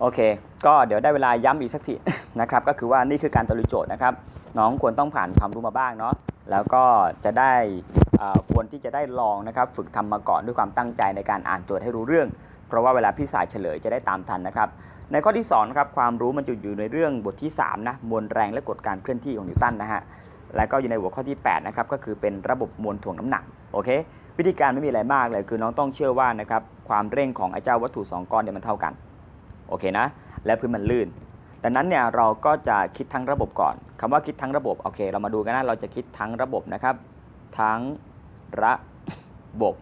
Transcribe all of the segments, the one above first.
โอเค ก็เดี๋ยวได้เวลาย้ำอีกสักทีนะครับ ก็คือว่านี่คือการตะลุยโจทย์นะครับ น้องควรต้องผ่านความรู้มาบ้างเนาะ แล้วก็จะได้ควรที่จะได้ลองนะครับ ฝึกทำมาก่อนด้วยความตั้งใจในการอ่านโจทย์ให้รู้เรื่อง เพราะว่าเวลาพี่สายเฉลยจะได้ตามทันนะครับ ในข้อที่2นะครับ ความรู้มันจะอยู่ในเรื่องบทที่3นะ มวลแรงและกฎการเคลื่อนที่ของนิวตันนะฮะ แล้วก็อยู่ในหัวข้อที่8นะครับ ก็คือเป็นระบบมวลถ่วงน้ำหนัก โอเค วิธีการไม่มีอะไรมากเลย คือน้องต้องเชื่อว่านะครับ ความเร่งของไอ้เจ้าวัตถุ2ก้อนเนี่ยมันเท่ากัน โอเคนะ และพื้นมันลื่นดังนั้นเนี่ยเราก็จะคิดทั้งระบบก่อนคำว่าคิดทั้งระบบโอเค เรามาดูกันนะเราจะคิดทั้งระบบนะครับ ทั้งระบบ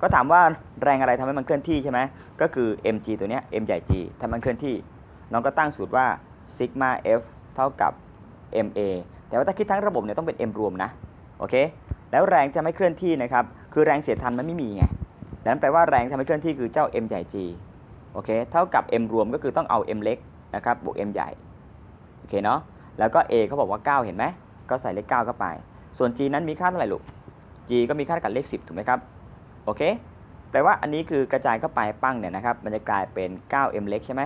ก็ถามว่าแรงอะไรทำให้มันเคลื่อนที่ใช่ไหมก็คือ mg ตัวเนี้ย m ใหญ่ g ทำให้มันเคลื่อนที่ น้องก็ตั้งสูตรว่า sigma f เท่ากับ ma แต่ว่าถ้าคิดทั้งระบบเนี่ยต้องเป็น m รวมนะโอเคแล้วแรงที่ทำให้เคลื่อนที่นะครับคือแรงเสียดทานมันไม่มีไงดังนั้นแปลว่าแรงที่ทำให้เคลื่อนที่คือเจ้า m ใหญ่ g โอเคเท่ากับ m รวมก็คือต้องเอา m เล็กนะครับบวก m ใหญ่โอเคเนาะแล้วก็ a เขาบอกว่า 9 เห็นไหมก็ใส่เลข 9 เข้าไป ส่วน g นั้นมีค่าเท่าไหร่ลูก g ก็มีค่ากับเลข 10 ถูกไหมครับโอเคแปลว่าอันนี้คือกระจายเข้าไปปั้งเนี่ยนะครับมันจะกลายเป็น 9m เล็กใช่ไหม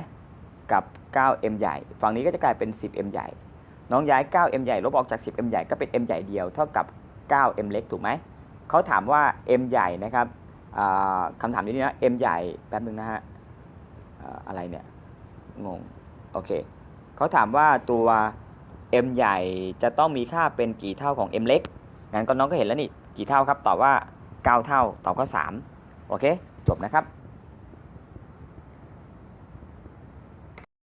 กับ 9m ใหญ่ ฝั่งนี้ก็จะกลายเป็น 10m ใหญ่ น้องย้าย 9m ใหญ่ลบออกจาก 10m ใหญ่ก็เป็น m ใหญ่เดียวเท่ากับ 9m เล็กถูกไหมเขาถามว่า m ใหญ่นะครับคำถามนี้นะ m ใหญ่แป๊บนึงนะฮะ อะไรเนี่ยงงโอเคเขาถามว่าตัว m ใหญ่จะต้องมีค่าเป็นกี่เท่าของ m เล็กงั้นก็น้องก็เห็นแล้วนี่กี่เท่าครับตอบว่า 9 เท่าตอบก็ 3 โอเค จบนะครับ